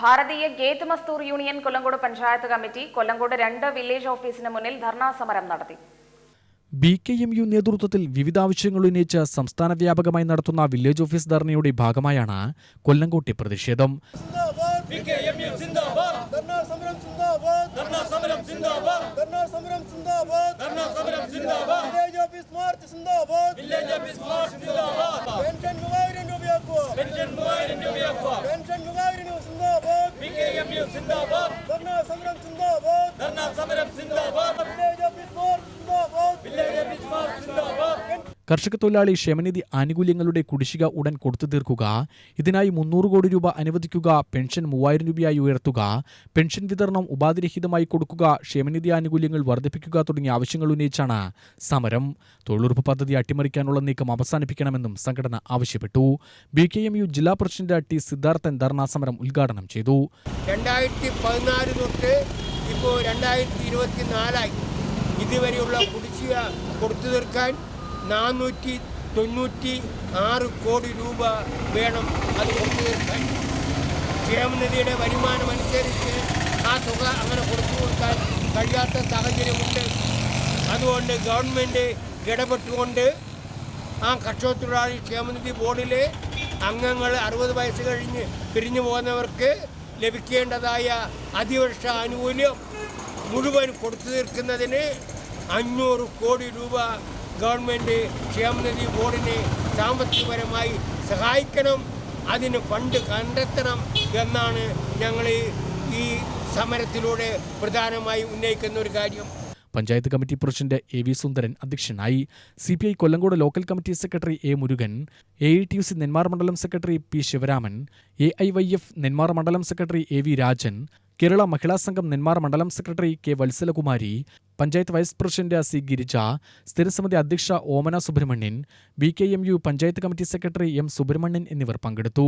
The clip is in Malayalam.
ഭാരതീയ gate Mazdoor union Kollengode panchayat committee Kollengode രണ്ട് വില്ലേജ് ഓഫീസിന് മുന്നിൽ ധർണാ സമരം നടത്തി. ബി കെ എം യു നേതൃത്വത്തിൽ വിവിധ ആവശ്യങ്ങൾ ഉന്നയിച്ച് സംസ്ഥാന വ്യാപകമായി നടത്തുന്ന വില്ലേജ് ഓഫീസ് ധർണയുടെ ഭാഗമായാണ് കൊല്ലങ്കോട്ടെ പ്രതിഷേധം. വില്ലേജ് സമരം സിന്ദാബാദ് ധർണാ സമരം സിന്ദാബാദ് ധർണാ സമരം സിന്ദാബാദ് ധർണാ സമരം zindabad village office march zindabad village office march zindabad pension മൂവായിരം രൂപയാക്കുക പെൻഷൻ മൂവായിരം രൂപയാക്കുക പെൻഷൻ മൂവായിരം രൂപ സിന്ദാബാദ് പികെഎംയു സിന്ദാബാദ് ധർണാ സമരം സിന്ദാബാദ് ധർണാ സമരം zindabad village office march zindabad village office march zindabad കർഷക തൊഴിലാളി ക്ഷേമനിധി ആനുകൂല്യങ്ങളുടെ കുടിശ്ശിക ഉടൻ കൊടുത്തു തീർക്കുക. ഇതിനായി മുന്നൂറ് കോടി രൂപ അനുവദിക്കുക. പെൻഷൻ മൂവായിരം രൂപയായി ഉയർത്തുക. പെൻഷൻ വിതരണം ഉപാധിരഹിതമായി കൊടുക്കുക. ക്ഷേമനിധി ആനുകൂല്യങ്ങൾ വർദ്ധിപ്പിക്കുക തുടങ്ങിയ ആവശ്യങ്ങൾ ഉന്നയിച്ചാണ് സമരം. തൊഴിലുറപ്പ് പദ്ധതി അട്ടിമറിക്കാനുള്ള നീക്കം അവസാനിപ്പിക്കണമെന്നും സംഘടന ആവശ്യപ്പെട്ടു. ബി കെ എം യു ജില്ലാ പ്രസിഡന്റ് ടി സിദ്ധാർത്ഥൻ ധർണാ സമരം ഉദ്ഘാടനം ചെയ്തു. ഇപ്പോൾ രണ്ടായിരത്തി ഇരുപത്തിനാലായി ഇതുവരെയുള്ള കുടിശ്ശിക കൊടുത്തു തീർക്കാൻ നാനൂറ്റി തൊണ്ണൂറ്റി ആറ് കോടി രൂപ വേണം അത് കൊടുത്തു തീർക്കാൻ ക്ഷേമനിധിയുടെ വരുമാനം അനുസരിച്ച് ആ തുക അങ്ങനെ കൊടുത്തു കൊടുക്കാൻ കഴിയാത്ത സാഹചര്യമുണ്ട്. അതുകൊണ്ട് ഗവൺമെന്റ് ഇടപെട്ടുകൊണ്ട് ആ കർഷക തൊഴിലാളി ക്ഷേമനിധി ബോർഡിലെ അംഗങ്ങൾ അറുപത് വയസ്സ് കഴിഞ്ഞ് പിരിഞ്ഞു പോകുന്നവർക്ക് ലഭിക്കേണ്ടതായ അതിവർഷ ആനുകൂല്യം മുഴുവൻ കൊടുത്തു തീർക്കുന്നതിന് അഞ്ഞൂറ് കോടി രൂപ ഗവൺമെന്റ് ക്ഷേമനിധി ബോർഡിനെ സാമ്പത്തികപരമായി സഹായിക്കണം അതിന് ഫണ്ട് കണ്ടെത്തണം എന്നാണ് ഞങ്ങൾ ഈ സമരത്തിലൂടെ പ്രധാനമായി ഉന്നയിക്കുന്ന ഒരു കാര്യം. Panchayat committee president A V Sundaran അധ്യക്ഷനായി C P I Kollengode local committee secretary A Murugan A I T U C Nenmara മണ്ഡലം secretary P Sivaraman A I Y F Nenmara മണ്ഡലം secretary A V Rajan Kerala Mahila Sangham Nenmara മണ്ഡലം secretary K Valsalakumari panchayat vice president C Girija സ്ഥിരസമിതി അധ്യക്ഷ Omana Subramanian B K M U panchayat committee secretary M Subramanian എന്നിവർ പങ്കെടുത്തു.